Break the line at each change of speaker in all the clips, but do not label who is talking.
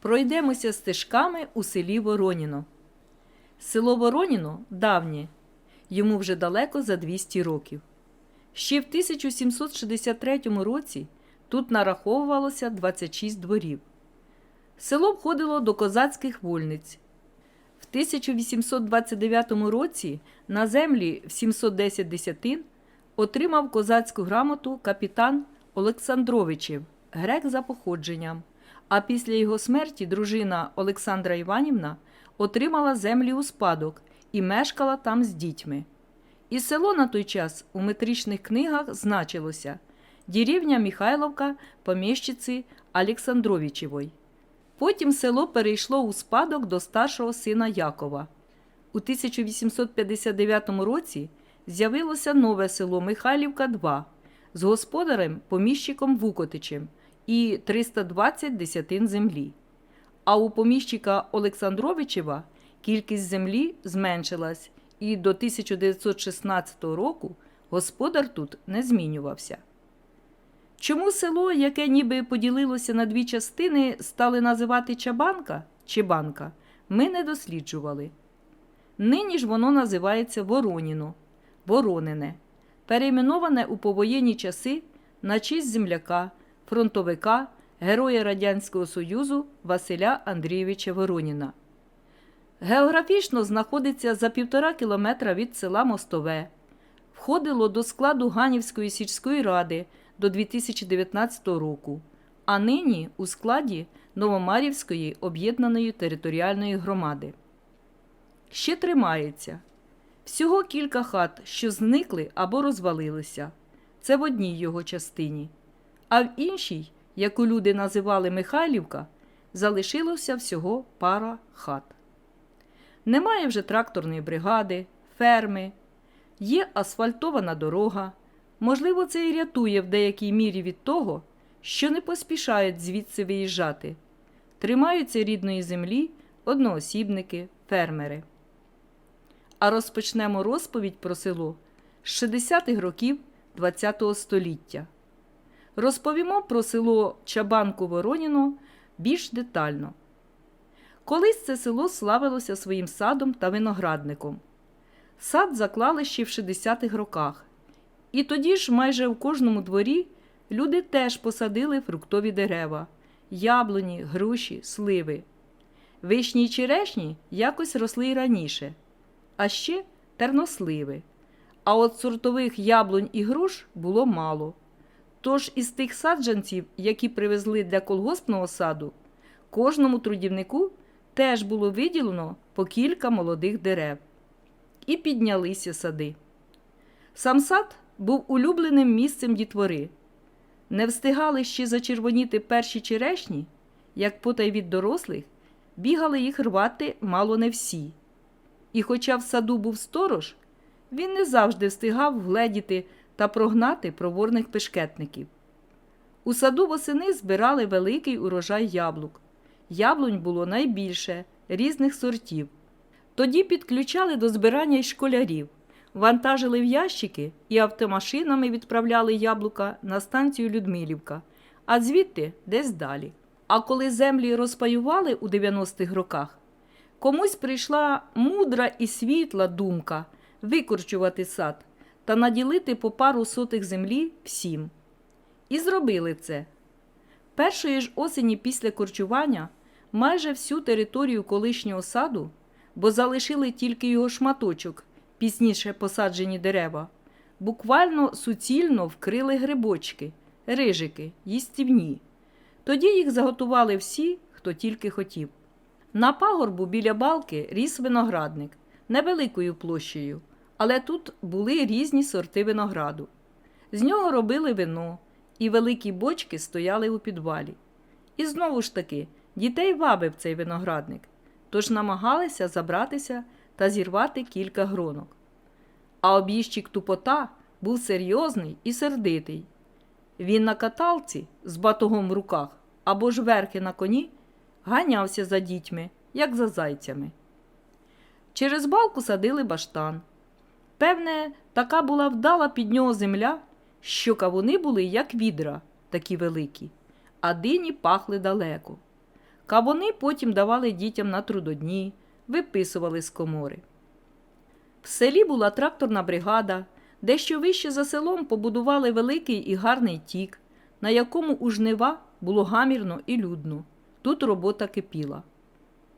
Пройдемося стежками у селі Вороніно. Село Вороніно давнє, йому вже далеко за 200 років. Ще в 1763 році тут нараховувалося 26 дворів. Село входило до козацьких вольниць. В 1829 році на землі в 710 десятин отримав козацьку грамоту капітан Олександровичів, грек за походженням. А після його смерті дружина Олександра Іванівна отримала землі у спадок і мешкала там з дітьми. І село на той час у метричних книгах значилося деревня Михайловка поміщиці Олександровичевої. Потім село перейшло у спадок до старшого сина Якова. У 1859 році з'явилося нове село Михайлівка 2 з господарем поміщиком Вукотичем і 320 десятин землі. А у поміщика Олександровичева кількість землі зменшилась, і до 1916 року господар тут не змінювався. Чому село, яке ніби поділилося на дві частини, стали називати Чабанка чи Банка, ми не досліджували. Нині ж воно називається Вороніно, Воронине, перейменоване у повоєнні часи на честь земляка, фронтовика, героя Радянського Союзу Василя Андрійовича Вороніна. Географічно знаходиться за півтора кілометра від села Мостове, входило до складу Ганівської сільської ради до 2019 року, а нині у складі Новомарівської об'єднаної територіальної громади. Ще тримається. Всього кілька хат, що зникли або розвалилися. Це в одній його частині. А в іншій, яку люди називали Михайлівка, залишилося всього пара хат. Немає вже тракторної бригади, ферми, є асфальтована дорога. Можливо, це і рятує в деякій мірі від того, що не поспішають звідси виїжджати. Тримаються рідної землі одноосібники, фермери. А розпочнемо розповідь про село з 60-х років ХХ століття. Розповімо про село Чабанку Вороніно більш детально. Колись це село славилося своїм садом та виноградником. Сад заклали ще в 60-х роках. І тоді ж майже в кожному дворі люди теж посадили фруктові дерева яблуні, груші, сливи. Вишні й черешні якось росли й раніше, а ще терносливи. А от сортових яблунь і груш було мало. Тож із тих саджанців, які привезли для колгоспного саду, кожному трудівнику теж було виділено по кілька молодих дерев. І піднялися сади. Сам сад був улюбленим місцем дітвори. Не встигали ще зачервоніти перші черешні, як потай від дорослих, бігали їх рвати мало не всі. І хоча в саду був сторож, він не завжди встигав вгледіти та прогнати проворних пешкетників. У саду восени збирали великий урожай яблук. Яблунь було найбільше, різних сортів. Тоді підключали до збирання й школярів, вантажили в ящики і автомашинами відправляли яблука на станцію Людмилівка, а звідти десь далі. А коли землі розпаювали у 90-х роках, комусь прийшла мудра і світла думка викорчувати сад та наділити по пару сотих землі всім. І зробили це. Першої ж осені після корчування майже всю територію колишнього саду, бо залишили тільки його шматочок, пізніше посаджені дерева, буквально суцільно вкрили грибочки, рижики, їстівні. Тоді їх заготували всі, хто тільки хотів. На пагорбу біля балки ріс виноградник невеликою площею, але тут були різні сорти винограду. З нього робили вино, і великі бочки стояли у підвалі. І знову ж таки, дітей вабив цей виноградник, тож намагалися забратися та зірвати кілька гронок. А об'їжджик тупота був серйозний і сердитий. Він на каталці з батогом в руках або ж верхи на коні ганявся за дітьми, як за зайцями. Через балку садили баштан. Певне, така була вдала під нього земля, що кавуни були, як відра, такі великі, а дині пахли далеко. Кавуни потім давали дітям на трудодні, виписували з комори. В селі була тракторна бригада, дещо вище за селом побудували великий і гарний тік, на якому у жнива було гамірно і людно. Тут робота кипіла.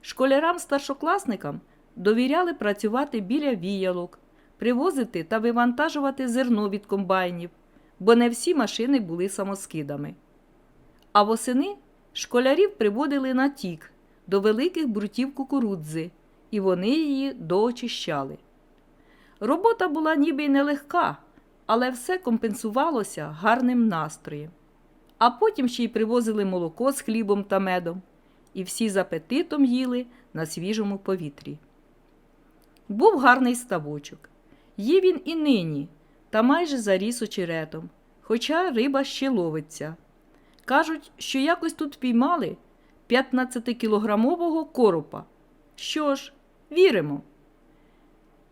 Школярам-старшокласникам довіряли працювати біля віялок, привозити та вивантажувати зерно від комбайнів, бо не всі машини були самоскидами. А восени школярів приводили на тік до великих брутів кукурудзи, і вони її доочищали. Робота була ніби й нелегка, але все компенсувалося гарним настроєм. А потім ще й привозили молоко з хлібом та медом, і всі з апетитом їли на свіжому повітрі. Був гарний ставочок. Їв він і нині, та майже заріс очеретом, хоча риба ще ловиться. Кажуть, що якось тут піймали 15-кілограмового коропа. Що ж, віримо.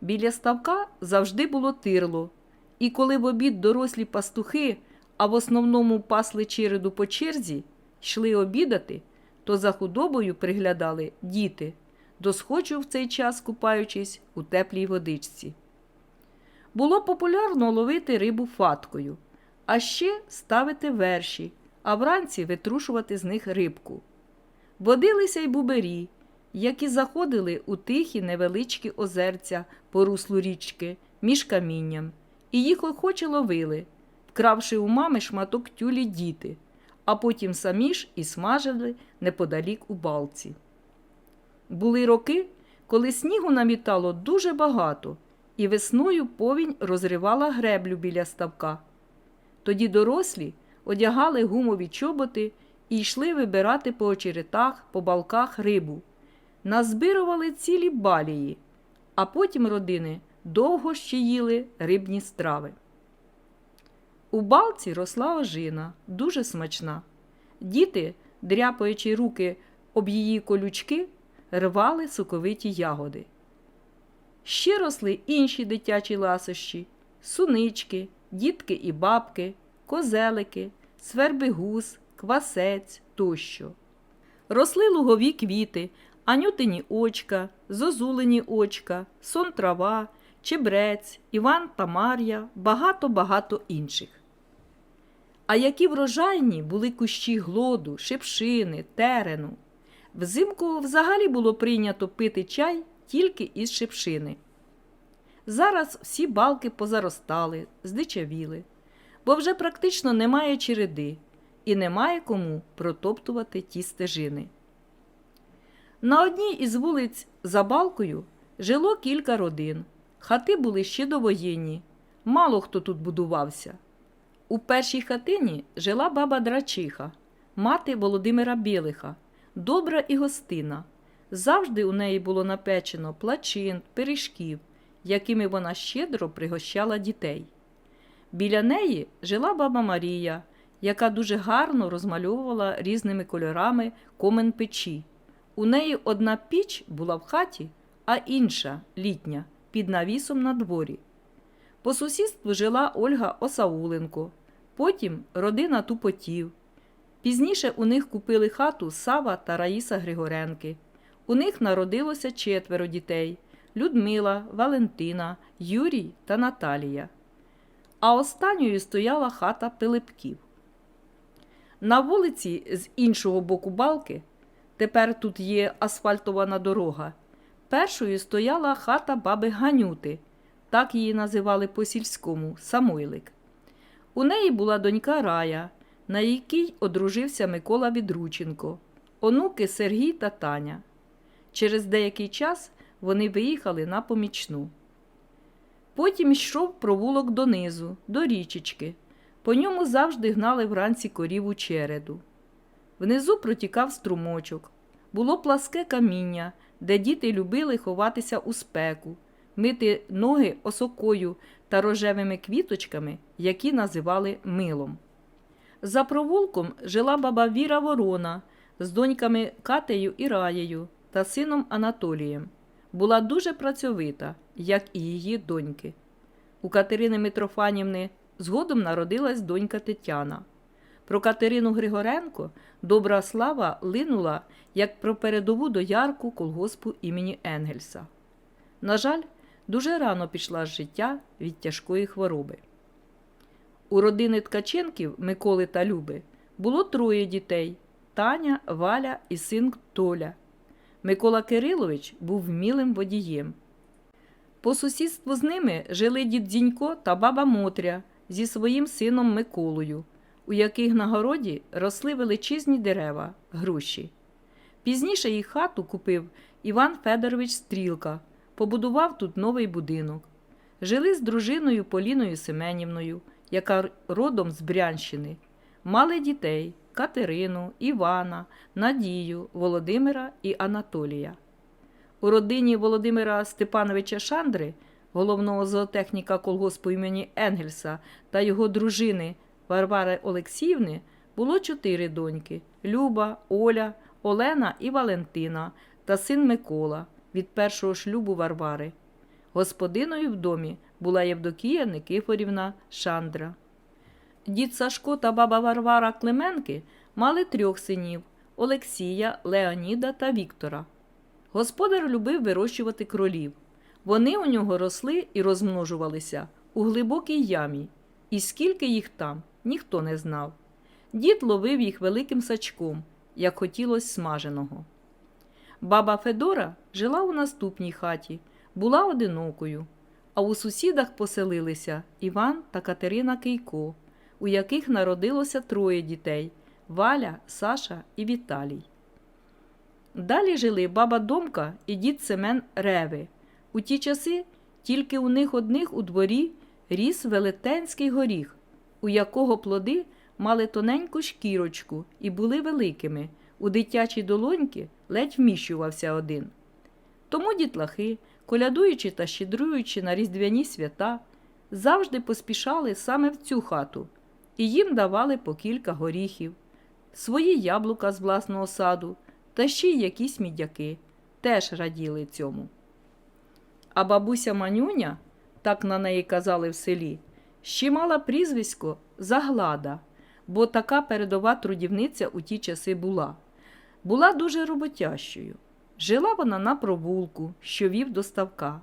Біля ставка завжди було тирло, і коли в обід дорослі пастухи, а в основному пасли череду по черзі, йшли обідати, то за худобою приглядали діти, досхочу в цей час купаючись у теплій водичці. Було популярно ловити рибу фаткою, а ще ставити верші, а вранці витрушувати з них рибку. Водилися й бубері, які заходили у тихі невеличкі озерця по руслу річки між камінням, і їх охоче ловили, вкравши у мами шматок тюлі діти, а потім самі ж і смажили неподалік у балці. Були роки, коли снігу намітало дуже багато, і весною повінь розривала греблю біля ставка. Тоді дорослі одягали гумові чоботи і йшли вибирати по очеретах, по балках рибу. Назбирували цілі балії, а потім родини довго ще їли рибні страви. У балці росла ожина, дуже смачна. Діти, дряпаючи руки об її колючки, рвали соковиті ягоди. Ще росли інші дитячі ласощі сунички, дітки і бабки, козелики, свербигус, квасець тощо. Росли лугові квіти, анютині очка, зозулені очка, сон трава, чебрець, Іван та Мар'я, багато-багато інших. А які врожайні були кущі глоду, шипшини, терену. Взимку взагалі було прийнято пити чай тільки із шипшини. Зараз всі балки позаростали, здичавіли, бо вже практично немає череди і немає кому протоптувати ті стежини. На одній із вулиць за балкою жило кілька родин. Хати були ще довоєнні, мало хто тут будувався. У першій хатині жила баба Драчиха, мати Володимира Білиха, добра і гостина. Завжди у неї було напечено плачин, пиріжків, якими вона щедро пригощала дітей. Біля неї жила баба Марія, яка дуже гарно розмальовувала різними кольорами комен печі. У неї одна піч була в хаті, а інша літня під навісом на дворі. По сусідству жила Ольга Осауленко, потім родина Тупотів. Пізніше у них купили хату Сава та Раїса Григоренки. У них народилося четверо дітей Людмила, Валентина, Юрій та Наталія. А останньою стояла хата Пилипків. На вулиці з іншого боку балки, тепер тут є асфальтована дорога, першою стояла хата баби Ганюти, так її називали по сільському Самойлик. У неї була донька Рая, на якій одружився Микола Відрученко, онуки Сергій та Таня. Через деякий час вони виїхали на помічну. Потім йшов провулок донизу, до річечки. По ньому завжди гнали вранці корів у череду. Внизу протікав струмочок. Було пласке каміння, де діти любили ховатися у спеку, мити ноги осокою та рожевими квіточками, які називали милом. За провулком жила баба Віра Ворона з доньками Катею і Раєю та сином Анатолієм. Була дуже працьовита, як і її доньки. У Катерини Митрофанівни згодом народилась донька Тетяна. Про Катерину Григоренко добра слава линула як про передову доярку колгоспу імені Енгельса. На жаль, дуже рано пішла з життя від тяжкої хвороби. У родини Ткаченків Миколи та Люби було троє дітей Таня, Валя і син Толя. Микола Кирилович був вмілим водієм. По сусідству з ними жили дід Дзінько та баба Мотря зі своїм сином Миколою, у яких на городі росли величезні дерева, груші. Пізніше їх хату купив Іван Федорович Стрілка, побудував тут новий будинок. Жили з дружиною Поліною Семенівною, яка родом з Брянщини. Мали дітей Катерину, Івана, Надію, Володимира і Анатолія. У родині Володимира Степановича Шандри, головного зоотехніка колгоспу імені Енгельса та його дружини Варвари Олексіївни, було чотири доньки Люба, Оля, Олена і Валентина та син Микола від першого шлюбу Варвари. Господиною в домі була Євдокія Никифорівна Шандра. Дід Сашко та баба Варвара Клименки мали трьох синів Олексія, Леоніда та Віктора. Господар любив вирощувати кролів. Вони у нього росли і розмножувалися у глибокій ямі, і скільки їх там, ніхто не знав. Дід ловив їх великим сачком, як хотілося смаженого. Баба Федора жила у наступній хаті, була одинокою, а у сусідах поселилися Іван та Катерина Кейко, у яких народилося троє дітей Валя, Саша і Віталій. Далі жили баба Домка і дід Семен Реви. У ті часи тільки у них одних у дворі ріс велетенський горіх, у якого плоди мали тоненьку шкірочку і були великими. У дитячій долоньки ледь вміщувався один. Тому дітлахи, колядуючи та щедруючи на різдвяні свята, завжди поспішали саме в цю хату, і їм давали по кілька горіхів, свої яблука з власного саду та ще й якісь мідяки, теж раділи цьому. А бабуся Манюня, так на неї казали в селі, ще мала прізвисько Заглада, бо така передова трудівниця у ті часи була. Була дуже роботящою. Жила вона на провулку, що вів до ставка.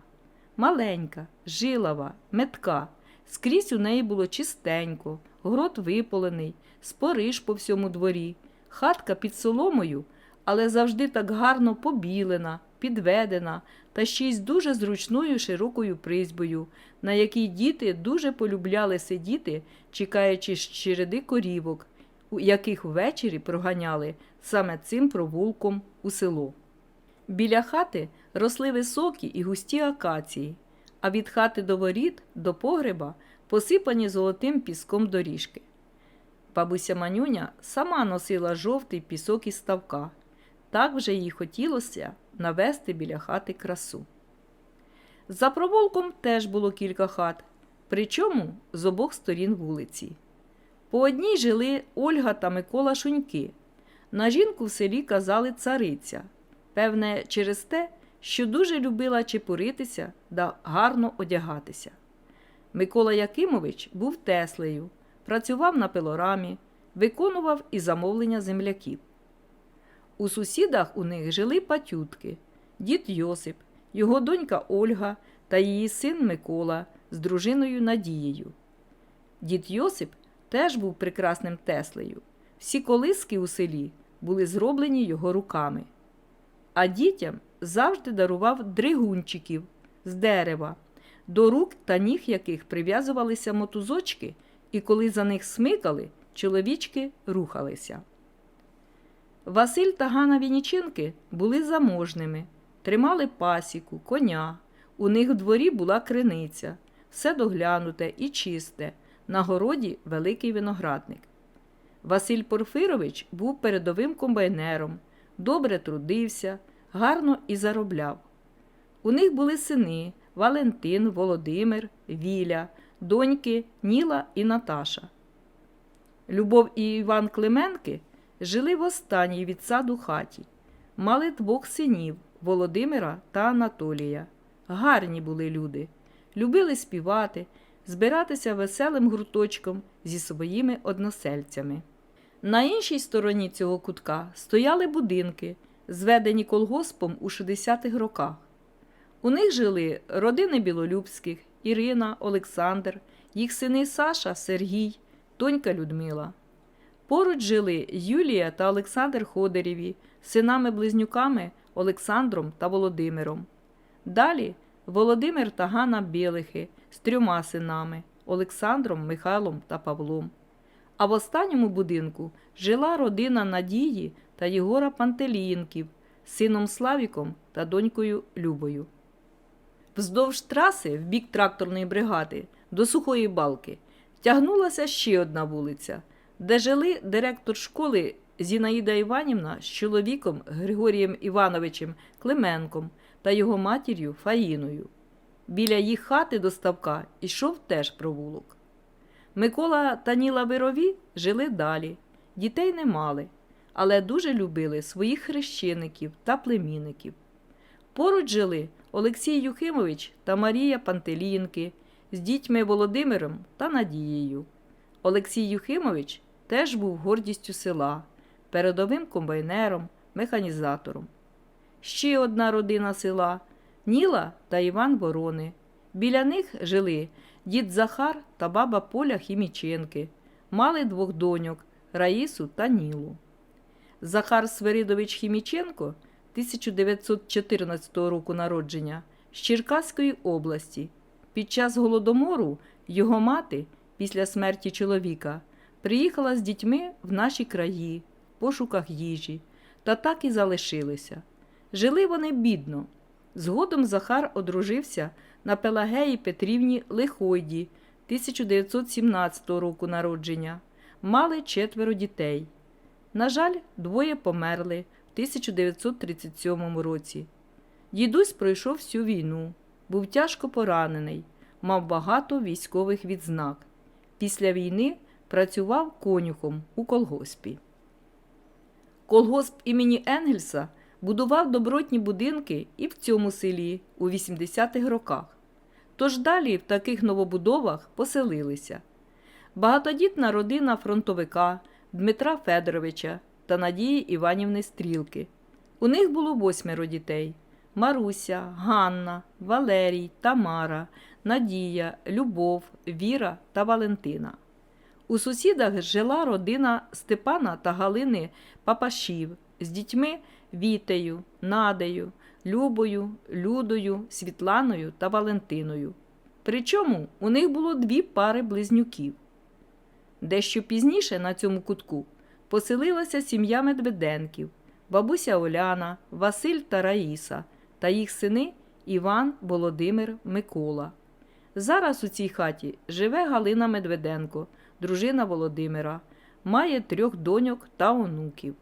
Маленька, жилава, метка. Скрізь у неї було чистенько, город виполений, спориш по всьому дворі, хатка під соломою, але завжди так гарно побілена, підведена та ще й з дуже зручною широкою призьбою, на якій діти дуже полюбляли сидіти, чекаючи з череди корівок, яких ввечері проганяли саме цим провулком у село. Біля хати росли високі і густі акації, а від хати до воріт, до погреба посипані золотим піском доріжки. Бабуся Манюня сама носила жовтий пісок із ставка. Так вже їй хотілося навести біля хати красу. За провулком теж було кілька хат, причому з обох сторін вулиці. По одній жили Ольга та Микола Шуньки. На жінку в селі казали цариця, певне, через те, що дуже любила чепуритися да гарно одягатися. Микола Якимович був теслею, працював на пилорамі, виконував і замовлення земляків. У сусідах у них жили патютки, дід Йосип, його донька Ольга та її син Микола з дружиною Надією. Дід Йосип теж був прекрасним теслею. Всі колиски у селі були зроблені його руками. А дітям завжди дарував дригунчиків з дерева, до рук та ніг яких прив'язувалися мотузочки, і коли за них смикали, чоловічки рухалися. Василь та Ганна Вініченки були заможними, тримали пасіку, коня. У них в дворі була криниця, все доглянуте і чисте, на городі великий виноградник. Василь Порфирович був передовим комбайнером, добре трудився, гарно і заробляв. У них були сини Валентин, Володимир, Віля, доньки Ніла і Наташа. Любов і Іван Клименки жили в останній від саду хаті, мали двох синів Володимира та Анатолія. Гарні були люди, любили співати, збиратися веселим гурточком зі своїми односельцями. На іншій стороні цього кутка стояли будинки, зведені колгоспом у 60-х роках. У них жили родини Білолюбських, Ірина, Олександр, їх сини Саша, Сергій, донька Людмила. Поруч жили Юлія та Олександр Ходерєві, синами-близнюками Олександром та Володимиром. Далі Володимир та Ганна Білихи з трьома синами Олександром, Михайлом та Павлом. А в останньому будинку жила родина Надії та Єгора Пантеліїнків з сином Славіком та донькою Любою. Вздовж траси, в бік тракторної бригади, до сухої балки, тягнулася ще одна вулиця, де жили директор школи Зінаїда Іванівна з чоловіком Григорієм Івановичем Клименком та його матір'ю Фаїною. Біля їх хати до ставка ішов теж провулок. Микола та Ніла Вирові жили далі, дітей не мали, але дуже любили своїх хрещеників та племінників. Поруч жили Олексій Юхимович та Марія Пантелінки з дітьми Володимиром та Надією. Олексій Юхимович теж був гордістю села, передовим комбайнером, механізатором. Ще одна родина села Ніла та Іван Ворони. Біля них жили дід Захар та баба Поля Хіміченки. Мали двох доньок Раїсу та Нілу. Захар Свиридович Хіміченко 1914 року народження з Черкаської області. Під час голодомору його мати, після смерті чоловіка, приїхала з дітьми в наші краї в пошуках їжі, та так і залишилися. Жили вони бідно. Згодом Захар одружився на Пелагеї Петрівні Лихойді 1917 року народження. Мали четверо дітей. На жаль, двоє померли в 1937 році. Дідусь пройшов всю війну, був тяжко поранений, мав багато військових відзнак. Після війни працював конюхом у колгоспі. Колгосп імені Енгельса будував добротні будинки і в цьому селі у 80-х роках. Тож далі в таких новобудовах поселилися. Багатодітна родина фронтовика Дмитра Федоровича та Надії Іванівни Стрілки. У них було восьмеро дітей: Маруся, Ганна, Валерій, Тамара, Надія, Любов, Віра та Валентина. У сусідах жила родина Степана та Галини Папашів з дітьми Вітею, Надею, Любою, Людою, Світланою та Валентиною. Причому у них було дві пари близнюків. Дещо пізніше на цьому кутку поселилася сім'я Медведенків, бабуся Оляна, Василь та Раїса та їх сини Іван, Володимир, Микола. Зараз у цій хаті живе Галина Медведенко, дружина Володимира, має трьох доньок та онуків.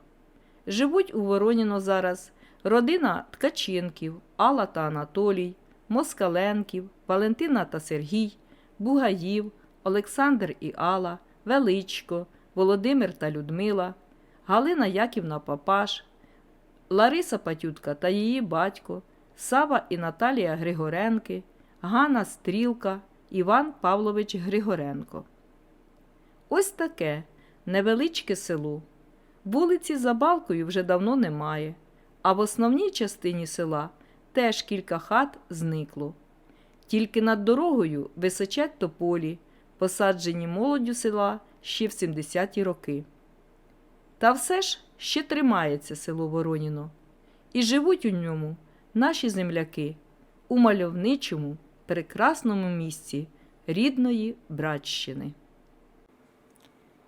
Живуть у Вороніно зараз родина Ткаченків, Алла та Анатолій, Москаленків, Валентина та Сергій, Бугаїв, Олександр і Алла, Величко, Володимир та Людмила, Галина Яківна Папаш, Лариса Патютка та її батько, Сава і Наталія Григоренки, Ганна Стрілка, Іван Павлович Григоренко. Ось таке невеличке село. Вулиці за балкою вже давно немає, а в основній частині села теж кілька хат зникло. Тільки над дорогою височать тополі, посаджені молоддю села ще в 70-ті роки. Та все ж ще тримається село Вороніно, і живуть у ньому наші земляки у мальовничому, прекрасному місці рідної братщини.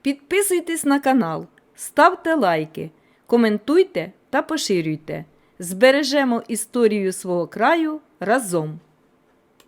Підписуйтесь на канал, ставте лайки, коментуйте та поширюйте. Збережемо історію свого краю разом!